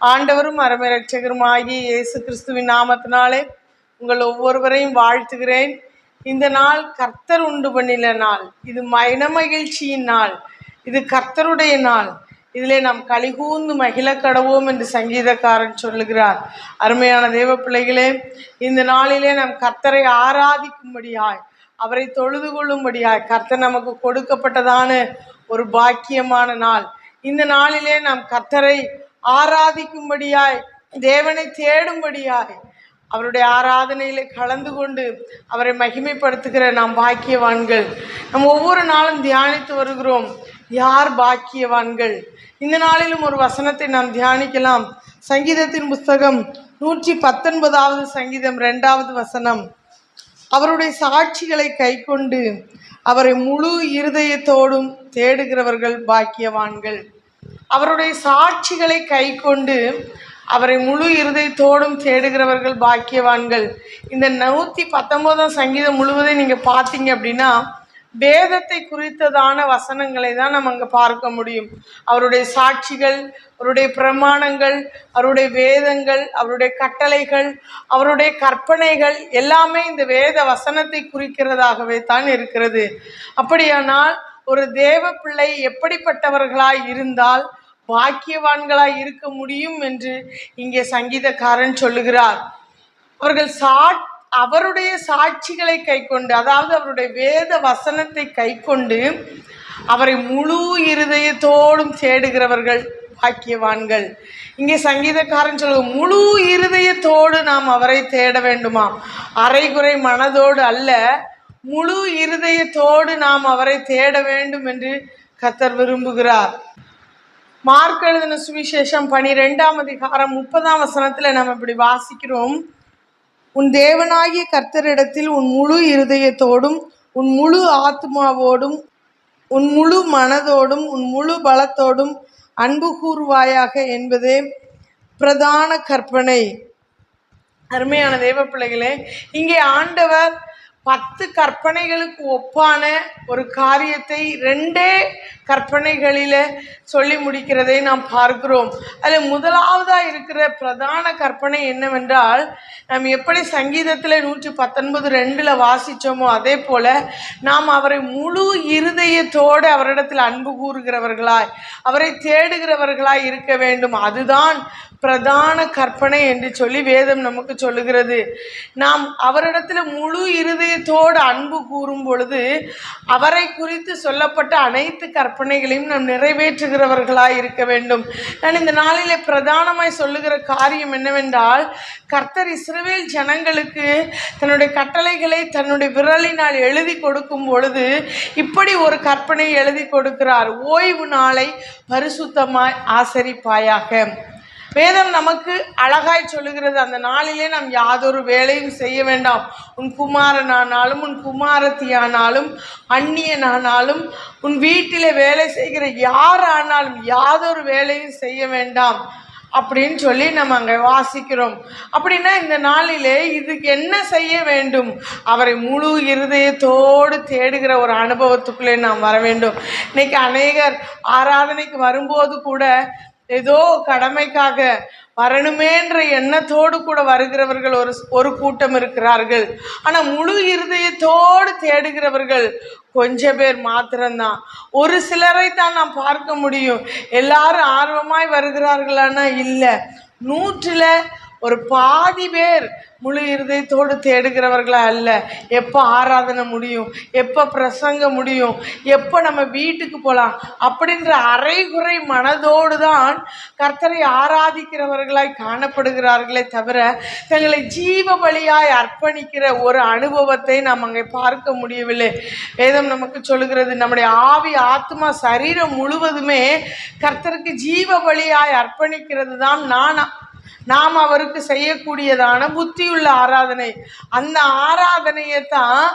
ஆண்டவரும் அருமை இயேசு கிறிஸ்துவின் நாமத்தினாலே உங்கள் ஒவ்வொருவரையும் வாழ்த்துகிறேன். இந்த நாள் கர்த்தர் உண்டு பண்ணின நாள். இது மன மகிழ்ச்சியின் நாள். இது கர்த்தருடைய நாள். இதிலே நாம் கலிகூர்ந்து மகிழ கடவோம் என்று சங்கீதக்காரன் சொல்லுகிறார். அருமையான தேவ பிள்ளைகளே இந்த நாளிலே நாம் கர்த்தரை ஆராதிக்கும்படியாய் அவரை தொழுது கொள்ளும்படியாய் கர்த்தர் நமக்கு கொடுக்கப்பட்டதான ஒரு பாக்கியமான நாள். இந்த நாளிலே நாம் கர்த்தரை ஆராதிக்கும்படியாய் தேவனை தேடும்படியாய் அவருடைய ஆராதனையில் கலந்து கொண்டு அவரை மகிமைப்படுத்துகிற நாம் பாக்கியவான்கள். நம்ம ஒவ்வொரு நாளும் தியானித்து வருகிறோம். யார் பாக்கியவான்கள்? இந்த நாளிலும் ஒரு வசனத்தை நாம் தியானிக்கலாம். சங்கீதத்தின் புஸ்தகம் நூற்றி பத்தொன்பதாவது சங்கீதம் ரெண்டாவது வசனம். அவருடைய சாட்சிகளை கைக்கொண்டு அவரை முழு இருதயத்தோடும் தேடுகிறவர்கள் பாக்கியவான்கள். அவருடைய சாட்சிகளை கைக்கொண்டு அவரை முழு இருதயத்தோடும் தேடுகிறவர்கள் பாக்கியவான்கள். இந்த நூற்றி பத்தொம்போதாம் சங்கீதம் முழுவதும் நீங்கள் பார்த்தீங்க அப்படின்னா வேதத்தை குறித்ததான வசனங்களை தான் நம்ம அங்கே பார்க்க முடியும். அவருடைய சாட்சிகள் அவருடைய பிரமாணங்கள் அவருடைய வேதங்கள் அவருடைய கட்டளைகள் அவருடைய கற்பனைகள் எல்லாமே இந்த வேத வசனத்தை குறிக்கிறதாகவே தான் இருக்கிறது. அப்படியானால் ஒரு தேவ பிள்ளை எப்படிப்பட்டவர்களாய் இருந்தால் பாக்கியவான்களாய் இருக்க முடியும் என்று இங்கே சங்கீதக்காரன் சொல்லுகிறார். அவர்கள் சா அவருடைய சாட்சிகளை கைக்கொண்டு அதாவது அவருடைய வேத வசனத்தை கைக்கொண்டு அவரை முழு இருதயத்தோடும் தேடுகிறவர்கள் பாக்கியவான்கள். இங்கே சங்கீதக்காரன் சொல்லுங்க முழு இருதயத்தோடு நாம் அவரை தேட வேண்டுமா? அரைகுறை மனதோடு அல்ல முழு இருதயத்தோடு நாம் அவரை தேட வேண்டும் என்று கத்தர் விரும்புகிறார். மார்க் எழுதின சுவிசேஷம் பனிரெண்டாம் அதிகாரம் முப்பதாம் வசனத்துல நம்ம இப்படி வாசிக்கிறோம். உன் தேவனாகிய கர்த்தரிடத்தில் உன் முழு இருதயத்தோடும் உன் முழு ஆத்மாவோடும் உன் முழு மனதோடும் உன் முழு பலத்தோடும் அன்பு கூறுவாயாக என்பதே பிரதான கற்பனை. அருமையான தேவ பிள்ளைகளே இங்கே ஆண்டவர் பத்து கற்பனைகளுக்கு ஒப்பான ஒரு காரியத்தை ரெண்டே கற்பனைகளில் சொல்லி முடிக்கிறதை நாம் பார்க்கிறோம். அதில் முதலாவதாக இருக்கிற பிரதான கற்பனை என்னவென்றால் நாம் எப்படி சங்கீதத்தில் நூற்றி பத்தொன்பது ரெண்டில் வாசித்தோமோ அதே போல் நாம் அவரை முழு இருதயத்தோடு அவரிடத்தில் அன்பு கூறுகிறவர்களாய் அவரை தேடுகிறவர்களாய் இருக்க வேண்டும். அதுதான் பிரதான கற்பனை என்று சொல்லி வேதம் நமக்கு சொல்லுகிறது. நாம் அவரிடத்தில் முழு இருதயத்தோடு அன்பு கூறும் பொழுது அவரை குறித்து சொல்லப்பட்ட அனைத்து கற்பனைகளையும் நாம் நிறைவேற்றுகிறவர்களாய் இருக்க வேண்டும். நான் இந்த நாளிலே பிரதானமாய் சொல்லுகிற காரியம் என்னவென்றால் கர்த்தர் இஸ்ரவேல் ஜனங்களுக்கு தன்னுடைய கட்டளைகளை தன்னுடைய விரலினால் எழுதி கொடுக்கும் பொழுது இப்படி ஒரு கற்பனை எழுதி கொடுக்கிறார். ஓய்வு நாளை பரிசுத்தமாய் ஆசரிப்பாயாக. வேதம் நமக்கு அழகாய் சொல்லுகிறது. அந்த நாளிலே நாம் யாதொரு வேலையும் செய்ய வேண்டாம். உன் குமாரனானாலும் உன் குமாரத்தியானாலும் அந்நியனானாலும் உன் வீட்டிலே வேலை செய்கிற யார் ஆனாலும் யாதொரு வேலையும் செய்ய வேண்டாம் அப்படின்னு சொல்லி நம்ம அங்கே வாசிக்கிறோம். அப்படின்னா இந்த நாளிலே இதுக்கு என்ன செய்ய வேண்டும்? அவரை முழு இருதயத்தோடு தேடுகிற ஒரு அனுபவத்துக்குள்ளே நாம் வர வேண்டும். இன்னைக்கு அநேகர் ஆராதனைக்கு வரும்போது கூட ஏதோ கடமைக்காக வரணுமேன்ற எண்ணத்தோடு கூட வருகிறவர்கள் ஒரு ஒரு கூட்டம் இருக்கிறார்கள். ஆனால் முழு இருதயத்தோடு தேடுகிறவர்கள் கொஞ்ச பேர் மாத்திரம்தான். ஒரு சிலரை தான் நாம் பார்க்க முடியும். எல்லாரும் ஆர்வமாய் வருகிறார்களானா இல்லை. நூற்றில் ஒரு பாதி பேர் முழு இருதயத்தோடு தேடுகிறவர்களா அல்ல. எப்போ ஆராதனை முடியும்? எப்போ பிரசங்க முடியும்? எப்போ நம்ம வீட்டுக்கு போகலாம் அப்படின்ற அரைகுறை மனதோடு தான் கர்த்தரை ஆராதிக்கிறவர்களாய் காணப்படுகிறார்களே தவிர தங்களை ஜீவ வழியாய் அர்ப்பணிக்கிற ஒரு அனுபவத்தை நாம் அங்கே பார்க்க முடியவில்லை. வேதம் நமக்கு சொல்லுகிறது நம்முடைய ஆவி ஆத்மா சரீரம் முழுவதுமே கர்த்தருக்கு ஜீவ வழியாய் அர்ப்பணிக்கிறது தான் நான் நாம் அவருக்கு செய்யக்கூடியதான புத்தியுள்ள ஆராதனை. அந்த ஆராதனையை தான்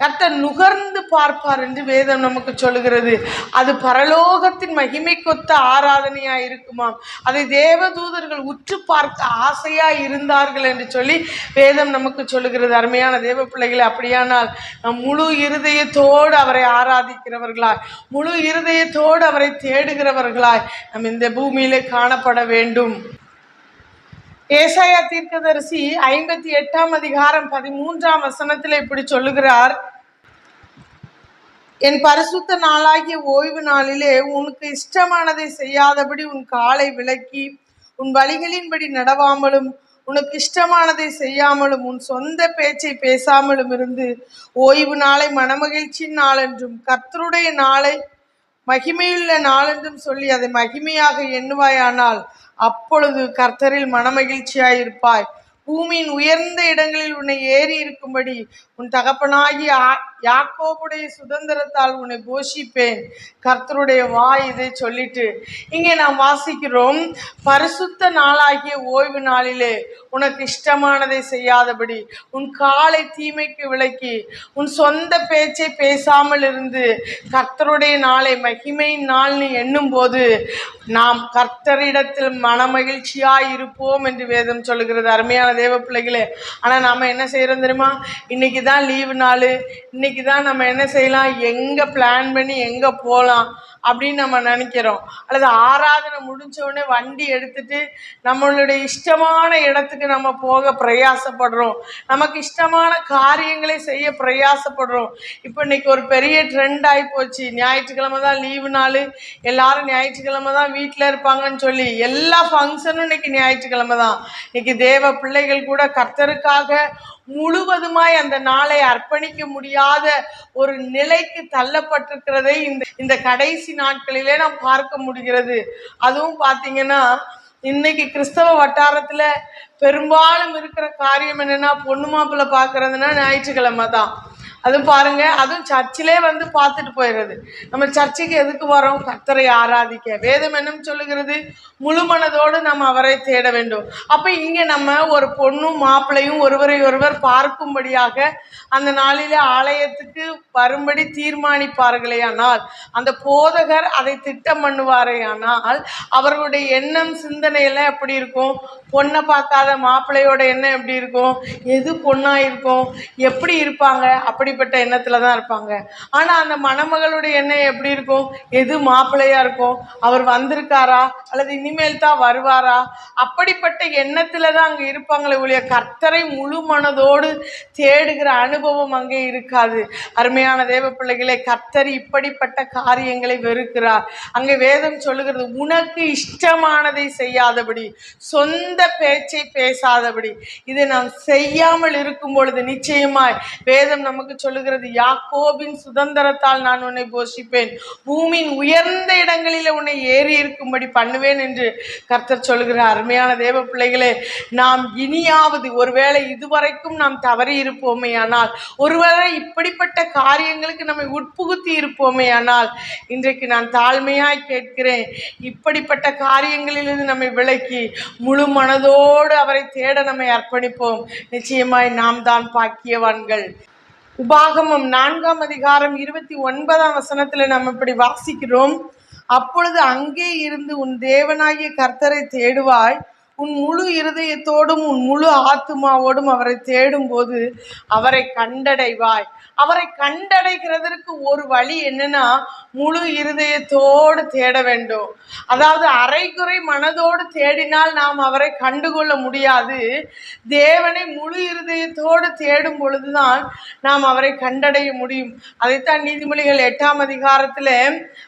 கர்த்தர் நுகர்ந்து பார்ப்பார் என்று வேதம் நமக்கு சொல்லுகிறது. அது பரலோகத்தின் மகிமைக்கொத்த ஆராதனையாக இருக்குமாம். அதை தேவதூதர்கள் உற்று பார்க்க ஆசையாக இருந்தார்கள் என்று சொல்லி வேதம் நமக்கு சொல்லுகிறது. அருமையான தேவ பிள்ளைகளை அப்படியானால் நம் முழு இருதயத்தோடு அவரை ஆராதிக்கிறவர்களாய் முழு இருதயத்தோடு அவரை தேடுகிறவர்களாய் நம் இந்த பூமியிலே காணப்பட வேண்டும். ஏசாயா தீர்க்கதரிசி ஐம்பத்தி எட்டாம் அதிகாரம் பதிமூன்றாம் வசனத்தில் இப்படி சொல்லுகிறார். என் பரிசுத்த நாளாகிய ஓய்வு நாளிலே உனக்கு இஷ்டமானதை செய்யாதபடி உன் காலை விலக்கி உன் வழிகளின்படி நடவாமலும் உனக்கு இஷ்டமானதை செய்யாமலும் உன் சொந்த பேச்சை பேசாமலும் இருந்து ஓய்வு நாளை மனமகிழ்ச்சியின் நாளென்றும் கர்த்தருடைய நாளை மகிமையுள்ள நாளென்றும் சொல்லி அதை மகிமையாக எண்ணுவாயானால் அப்பொழுது கர்த்தரில் மனமகிழ்ச்சியாயிருப்பாய். பூமியின் உயர்ந்த இடங்களில் உன்னை ஏறி இருக்கும்படி உன் தகப்பனாகிய ஆ- யாக்கோபுடைய சுதந்திரத்தால் உன்னை போஷிப்பேன். கர்த்தருடைய வாய் இதை சொல்லிட்டு இங்கே நாம் வாசிக்கிறோம் பரிசுத்த நாளாகிய ஓய்வு நாளிலே உனக்கு இஷ்டமானதை செய்யாதபடி உன் காலை தீமைக்கு விலக்கி உன் சொந்த பேச்சை பேசாமல் இருந்து கர்த்தருடைய நாளை மகிமையின் நாள்னு எண்ணும்போது எண்ணும் போது நாம் கர்த்தரிடத்தில் மனமகிழ்ச்சியாய் இருப்போம் என்று வேதம் சொல்லுகிறது. அருமையான தேவ பிள்ளைகளே ஆனால் நாம் என்ன செய்கிறோம் தெரியுமா? இன்னைக்கு தான் லீவு நாள் இன்னைக்கு தான் நம்ம என்ன செய்யலாம்? எங்கே பிளான் பண்ணி எங்கே போகலாம் அப்படின்னு நம்ம நினைக்கிறோம். அல்லது ஆராதனை முடிஞ்ச உடனே வண்டி எடுத்துட்டு நம்மளுடைய இஷ்டமான இடத்துக்கு நம்ம போக பிரயாசப்படுறோம். நமக்கு இஷ்டமான காரியங்களை செய்ய பிரயாசப்படுறோம். இப்போ இன்னைக்கு ஒரு பெரிய ட்ரெண்ட் ஆகி போச்சு. ஞாயிற்றுக்கிழமை தான் லீவு நாள். எல்லாரும் ஞாயிற்றுக்கிழமை தான் வீட்டில் இருப்பாங்கன்னு சொல்லி எல்லா ஃபங்க்ஷனும் இன்னைக்கு ஞாயிற்றுக்கிழமை தான். இன்னைக்கு தேவ பிள்ளைகள் கூட கர்த்தருக்காக முழுவதுமாய் அந்த நாளை அர்ப்பணிக்க முடியாத ஒரு நிலைக்கு தள்ளப்பட்டிருக்கிறதை இந்த இந்த கடைசி நாட்களிலே நாம் பார்க்க முடிகிறது. அதுவும் பார்த்தீங்கன்னா இன்னைக்கு கிறிஸ்தவ வட்டாரத்துல பெரும்பாலும் இருக்கிற காரியம் என்னன்னா பொண்ணு மாப்பிள்ளை பாக்குறதுன்னா ஞாயிற்றுக்கிழமை தான் அதுவும் பாருங்க அதுவும் சர்ச்சிலே வந்து பார்த்துட்டு போயிடுறது நம்ம சர்ச்சுக்கு எதுக்கு வரோம்? கத்தரை ஆராதிக்க. வேதம் என்னன்னு சொல்லுகிறது முழு மனதோடு நம்ம அவரை தேட வேண்டும். அப்போ இங்கே நம்ம ஒரு பொண்ணும் மாப்பிள்ளையும் ஒருவரை ஒருவர் பார்க்கும்படியாக அந்த நாளில் ஆலயத்துக்கு வரும்படி தீர்மானிப்பார்களே ஆனால் அந்த போதகர் அதை திட்டம் பண்ணுவாரே ஆனால் அவர்களுடைய எண்ணம் சிந்தனையெல்லாம் எப்படி இருக்கும்? பொண்ணை பார்க்காத மாப்பிள்ளையோட எண்ணம் எப்படி இருக்கும்? எது பொண்ணாக இருக்கும்? எப்படி இருப்பாங்க? அப்படி அப்படிப்பட்ட எண்ணத்துல தான் இருப்பாங்க. ஆனா அந்த மணமகளுடைய எண்ணம் எப்படி இருக்கும்? எது மாப்பிள்ளையா இருக்கும்? அவர் வந்திருக்காரா? அல்லது இனிமேல் தான் வருவாரா? அப்படிப்பட்ட எண்ணத்தில் தான் அங்க இருப்பாங்களே ஒழிய கர்த்தரை முழு மனதோடு தேடுகிற அனுபவம் அங்கே இருக்காது. அருமையான தேவ பிள்ளைகளே கர்த்தர் இப்படிப்பட்ட காரியங்களை வெறுக்கிறார். அங்கே வேதம் சொல்லுகிறது உனக்கு இஷ்டமானதை செய்யாதபடி சொந்த பேச்சை பேசாதபடி இதை நாம் செய்யாமல் இருக்கும் பொழுது நிச்சயமாய் வேதம் நமக்கு சொல்லுகிறது யாக்கோபின் சுதந்திரத்தால் நான் உன்னை போஷிப்பேன். பூமியின் உயர்ந்த இடங்களில் உன்னை ஏறி இருக்கும்படி பண்ணுவேன் என்று கர்த்தர் சொல்லுகிறார் அருமையான தேவ பிள்ளைகளே நாம் இனியாவது ஒருவேளை இதுவரைக்கும் நாம் தவறி இருப்போமே ஆனால் ஒருவேளை இப்படிப்பட்ட காரியங்களுக்கு நம்மை உட்புகுத்தி இருப்போமே ஆனால் இன்றைக்கு நான் தாழ்மையாய் கேட்கிறேன் இப்படிப்பட்ட காரியங்களிலிருந்து நம்மை விலக்கி முழு மனதோடு அவரை தேட நம்மை அர்ப்பணிப்போம். நிச்சயமாய் நாம் தான் பாக்கியவான்கள். உபாகமம் நான்காம் அதிகாரம் இருபத்தி ஒன்பதாம் வசனத்துல நம்ம இப்படி வாசிக்கிறோம். அப்பொழுது அங்கே இருந்து உன் தேவனாகிய கர்த்தரை தேடுவாய். உன் முழு இருதயத்தோடும் உன் முழு ஆத்துமாவோடும் அவரை தேடும்போது அவரை கண்டடைவாய். அவரை கண்டடைகிறதற்கு ஒரு வழி என்னன்னா முழு இருதயத்தோடு தேட வேண்டும். அதாவது அரைக்குறை மனதோடு தேடினால் நாம் அவரை கண்டுகொள்ள முடியாது. தேவனை முழு இருதயத்தோடு தேடும் பொழுதுதான் நாம் அவரை கண்டடைய முடியும். அதைத்தான் நீதிமொழிகள் எட்டாம் அதிகாரத்துல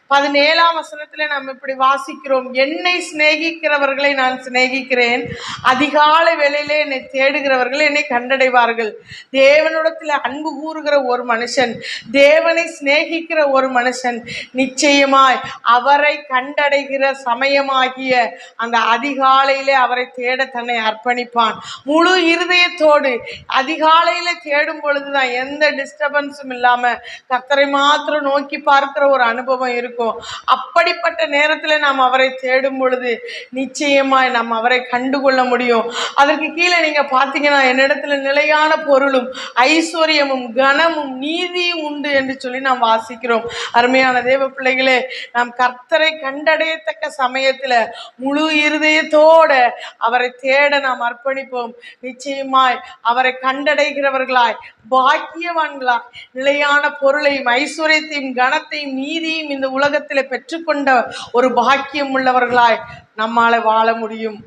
பதினேழாம் வசனத்துல நாம் இப்படி வாசிக்கிறோம் என்னை சிநேகிக்கிறவர்களை நான் சிநேகிக்கிறேன். அதிகாலை வேளையிலே என்னை தேடுகிறவர்கள் என்னை கண்டடைவார்கள். தேவனிடத்துல அன்பு கூறுகிற ஒரு மனுஷன் தேவனை சிநேகிக்கிற ஒரு மனுஷன் நிச்சயமாய் அவரை கண்டடைகிற சமயமாகிய அந்த அதிகாலையிலே அவரை தேட தன்னை அர்ப்பணிப்பான். முழு இருதயத்தோடு அதிகாலையில தேடும் பொழுதுதான் எந்த டிஸ்டர்பன்ஸும் இல்லாம கர்த்தரை மாத்திரம் நோக்கி பார்க்கிற ஒரு அனுபவம் இருக்கும். இருக்கும். அப்படிப்பட்ட நேரத்தில் நாம் அவரை தேடும் பொழுது நிச்சயமாய் நாம் அவரை கண்டுகொள்ள முடியும். அதற்கு கீழே நீங்கள் பார்த்தீங்கன்னா என்னிடத்துல நிலையான பொருளும் ஐஸ்வர்யமும் கனமும் நீதியும் உண்டு என்று சொல்லி நாம் வாசிக்கிறோம். அருமையான தேவ பிள்ளைகளே நாம் கர்த்தரை கண்டடையத்தக்க சமயத்தில் முழு இருதயத்தோட அவரை தேட நாம் அர்ப்பணிப்போம். நிச்சயமாய் அவரை கண்டடைகிறவர்களாய் பாக்கியவான்களாய் நிலையான பொருளையும் ஐஸ்வர்யத்தையும் கனத்தையும் நீதியும் இந்த உலக உலகத்தில் பெற்றுக்கொண்ட ஒரு பாக்கியம் உள்ளவர்களாய் நம்மால வாழ முடியும்.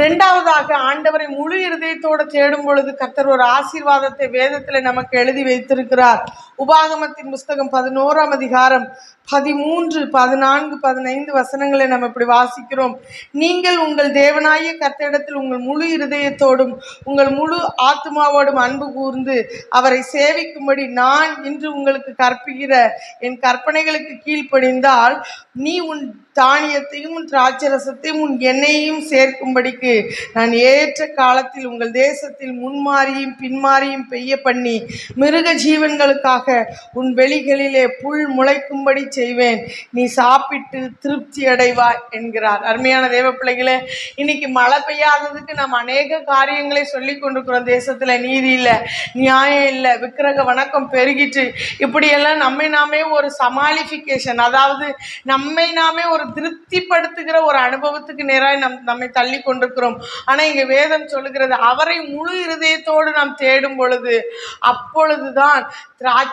ரெண்டாவதாக ஆண்டவரை முழு இருதயத்தோடு தேடும் பொழுது கர்த்தர் ஒரு ஆசீர்வாதத்தை வேதத்தில் நமக்கு எழுதி வைத்திருக்கிறார். உபாகமத்தின் புஸ்தகம் பதினோராம் அதிகாரம் பதிமூன்று பதினான்கு பதினைந்து வசனங்களை நம்ம இப்படி வாசிக்கிறோம். நீங்கள் உங்கள் தேவனாய கர்த்தரிடத்தில் உங்கள் முழு இருதயத்தோடும் உங்கள் முழு ஆத்மாவோடும் அன்பு கூர்ந்து அவரை சேவிக்கும்படி நான் இன்று உங்களுக்கு கற்பிக்கிற என் கற்பனைகளுக்கு கீழ்ப்படிந்தால் நீ உன் தானியத்தையும் உன் திராட்சரசத்தையும் உன் எண்ணெயையும் சேர்க்கும்படிக்கு நான் ஏற்ற காலத்தில் உங்கள் தேசத்தில் முன்மாறியும் பின்மாறியும் பெய்ய பண்ணி மிருக ஜீவன்களுக்காக உன் வெளிகளிலே புல் முளைக்கும்படி செய்வேன். நீ சாப்பிட்டு திருப்தி அடைவாய் என்கிறார். அருமையான தேவ பிள்ளைகளே இன்னைக்கு மழை பெய்யாததுக்கு நம்ம அநேக காரியங்களை சொல்லி கொண்டிருக்கிறோம். தேசத்துல நீதி இல்லை நியாயம் இல்லை விக்கிரக வணக்கம் பெருகிட்டு. இப்படியெல்லாம் நம்மை நாமே ஒரு சமாளிஃபிகேஷன் அதாவது நம்மை நாமே ஒரு திருப்திப்படுத்துகிற ஒரு அனுபவத்துக்கு நேராக நம் நம்மை தள்ளி கொண்டிருக்கிறோம். ஆனால் இங்கே வேதம் சொல்லுகிறது அவரை முழு இருதயத்தோடு நாம் தேடும் பொழுது அப்பொழுதுதான்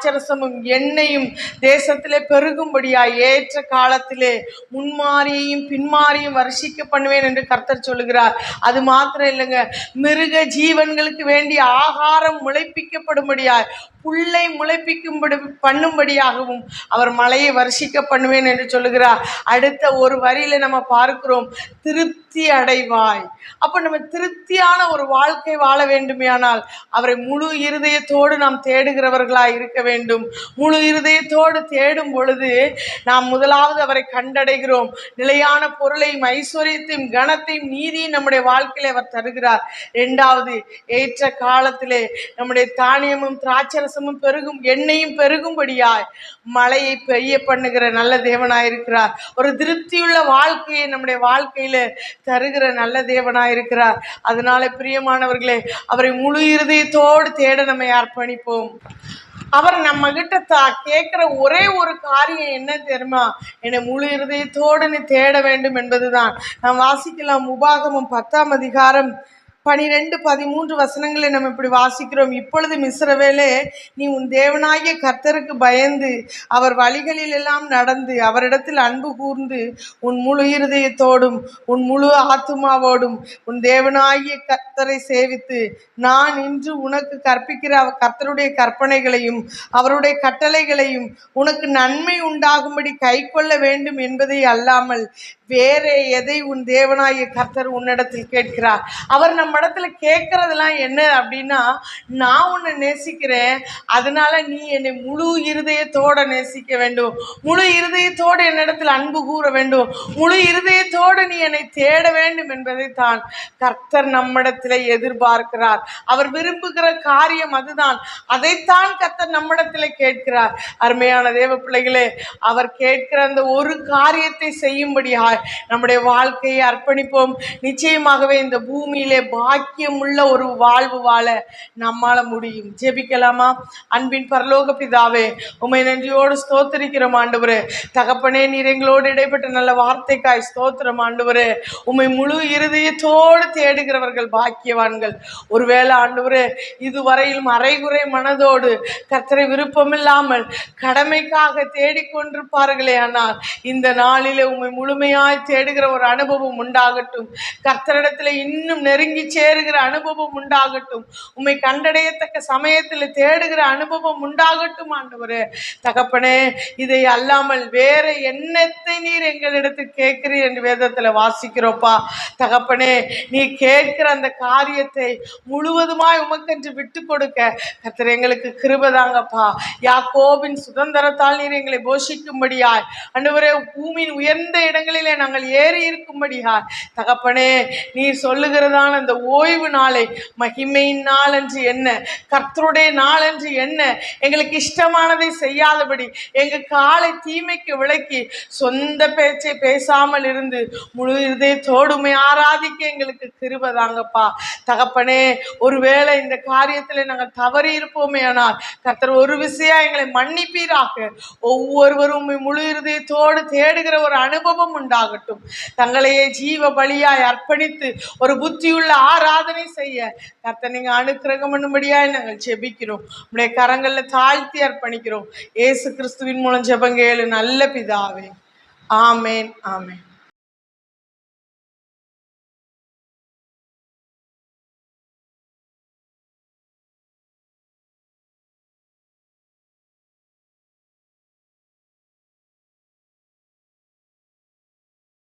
திராட்சரசமும் எண்ணெயும் தேசத்திலே பெருகும்படியாய் ஏற்ற காலத்திலே முன்மாறியையும் பின்மாறியும் வருஷிக்க பண்ணுவேன் என்று கர்த்தர் சொல்லுகிறார். அது மாத்திரம் இல்லைங்க. மிருக ஜீவன்களுக்கு வேண்டிய ஆகாரம் முளைப்பிக்கப்படும்படியாய் புல்லை முளைப்பிக்கும்படி பண்ணும்படியாகவும் அவர் மலையை வருஷிக்க பண்ணுவேன் என்று சொல்லுகிறார். அடுத்த ஒரு வரியில நம்ம பார்க்கிறோம் திருப்தி அடைவாய். அப்ப நம்ம திருப்தியான ஒரு வாழ்க்கை வாழ வேண்டுமேயானால் அவரை முழு இருதயத்தோடு நாம் தேடுகிறவர்களாய் இருக்க வேண்டும். முழு இருதயத்தோடு தேடும் பொழுது நாம் முதலாவது அவரை கண்டடைகிறோம். நிலையான பொருளையும் ஐஸ்வர்யத்தையும் கனத்தையும் நீதியும் நம்முடைய வாழ்க்கையில அவர் தருகிறார். இரண்டாவது ஏற்ற காலத்திலே நம்முடைய தானியமும் விசுவாசமும் பெருகும் எண்ணெயும் பெருகும்படியாய் மழையை பெய்ய பண்ணுகிற நல்ல தேவனாயிருக்கிறார். ஒரு திருப்தியுள்ள வாழ்க்கையை நம்முடைய வாழ்க்கையில தருகிற நல்ல தேவனாயிருக்கிறார். அதனால பிரியமானவர்களே அவரை முழு இருதயத்தோடு தேட நம்ம அர்ப்பணிப்போம். அவர் நம்ம கிட்ட தா கேட்குற ஒரே ஒரு காரியம் என்ன தெரியுமா? என்னை முழு இருதயத்தோடு நீ தேட வேண்டும் என்பதுதான். நாம் வாசிக்கலாம் உபாகமம் பத்தாம் அதிகாரம். பனிரெண்டு பதிமூன்று வசனங்களை நம்ம இப்படி வாசிக்கிறோம். இப்பொழுது மிஸ்ரவேலே நீ உன் தேவனாகிய கர்த்தருக்கு பயந்து அவர் வழிகளில் எல்லாம் நடந்து அவரிடத்தில் அன்பு கூர்ந்து உன் முழு இருதயத்தோடும் உன் முழு ஆத்துமாவோடும் உன் தேவனாகிய கர்த்தரை சேவித்து நான் இன்று உனக்கு கற்பிக்கிற கர்த்தருடைய கற்பனைகளையும் அவருடைய கட்டளைகளையும் உனக்கு நன்மை உண்டாகும்படி கைக்கொள்ள வேண்டும் என்பதை அல்லாமல் வேற எதை உன் தேவனாகிய கர்த்தர் உன்னிடத்தில் கேட்கிறார்? அவர் நம்ம படத்துல கேட்கறதெல்லாம் என்ன அப்படின்னா நான் உன்னை நேசிக்கிறேன் அதனால நீ என்னை முழு இருதயத்தோட நேசிக்க வேண்டும். முழு இருதயத்தோடு என்னிடத்தில் அன்பு கூற வேண்டும். முழு இருதயத்தோடு நீ என்னை தேட வேண்டும் என்பதை தான் கர்த்தர் நம்மிடத்தில் எதிர்பார்க்கிறார். அவர் விரும்புகிற காரியம் அதுதான். அதைத்தான் கர்த்தர் நம்மிடத்தில் கேட்கிறார். அருமையான தேவ பிள்ளைகளே அவர் கேட்கிற அந்த ஒரு காரியத்தை செய்யும்படியாய் நம்முடைய வாழ்க்கையை அர்ப்பணிப்போம். நிச்சயமாகவே இந்த பூமியிலே பாக்கியமுள்ள ஒரு வாழ்வு வாழ நம்மால முடியும். ஜெபிக்கலாமா? அன்பின் பரலோக பிதாவே உமை நன்றியோடு ஸ்தோத்திரிக்கிறோம் ஆண்டவரே. தகப்பனே நீர் எங்களோடு இடைப்பட்ட நல்ல வார்த்தைக்காய் ஸ்தோத்திரம் ஆண்டவரே. உமை முழு இருதயத்தோடு தேடுகிறவர்கள் பாக்கியவான்கள். ஒருவேளை ஆண்டவரே இதுவரையிலும் அரைகுறை மனதோடு கத்தரை விருப்பமில்லாமல் கடமைக்காக தேடிக்கொண்டிருப்பார்களே ஆனால் இந்த நாளிலே உம்மை முழுமையாய் தேடுகிற ஒரு அனுபவம் உண்டாகட்டும். கர்த்தரிடத்தில் இன்னும் நெருங்கி சேருகிற அனுபவம் உண்டாகட்டும். உம்மை கண்டடையத்தக்க சமயத்தில் தேடுகிற அனுபவம் உண்டாகட்டும் ஆண்டவரே. தகப்பனே இதை அல்லாமல் வேற என்னத்தை நீர் எங்களிடத்தில் கேட்கிறீர் என்று வேதத்தில் வாசிக்கிறோப்பா. தகப்பனே நீ கேட்கிற அந்த காரியத்தை முழுவதுமாய் உமக்கென்று விட்டு கொடுக்க கத்திர எங்களுக்கு கிருபதாங்கப்பா யா கோவின் சுதந்திரத்தால் நீர் எங்களை போஷிக்கும்படியாய். அன்றுவரே பூமியின் உயர்ந்த இடங்களிலே நாங்கள் ஏறி இருக்கும்படியாய். தகப்பனே நீர் சொல்லுகிறதான அந்த ஓய்வு நாளை மகிமையின் நாள் என்று என்ன? கர்த்தருடைய நாள் என்று என்ன? எங்களுக்கு இஷ்டமானதை செய்யாதபடி எங்கள் காலை தீமைக்கு விளக்கி சொந்த பேச்சை பேசாமல் இருந்து முழு இதயத்தோடுமை ஆராதிக்க எங்களுக்கு திருவதாங்கப்பா தகப்பனே ஒருவேளை இந்த காரியத்தில் நாங்கள் தவறி இருப்போமே ஆனால் கர்த்தர் ஒரு விஷயம் எங்களை மன்னிப்பீராக. ஒவ்வொருவரும் முழு இருதயத்தோடு தேடுகிற ஒரு அனுபவம் உண்டாகட்டும். தங்களையே ஜீவ பலியாய் அர்ப்பணித்து ஒரு புத்தியுள்ள ஆராதனை செய்ய. கர்த்தர் நீங்க அனுக்கிரகம் பண்ணும்படியாய் நாங்கள் ஜெபிக்கிறோம். உடைய கரங்கள்ல தாழ்த்தி அர்ப்பணிக்கிறோம். ஏசு கிறிஸ்துவின் மூலம் ஜெபங்கேளு நல்ல பிதாவே. ஆமேன் ஆமேன்.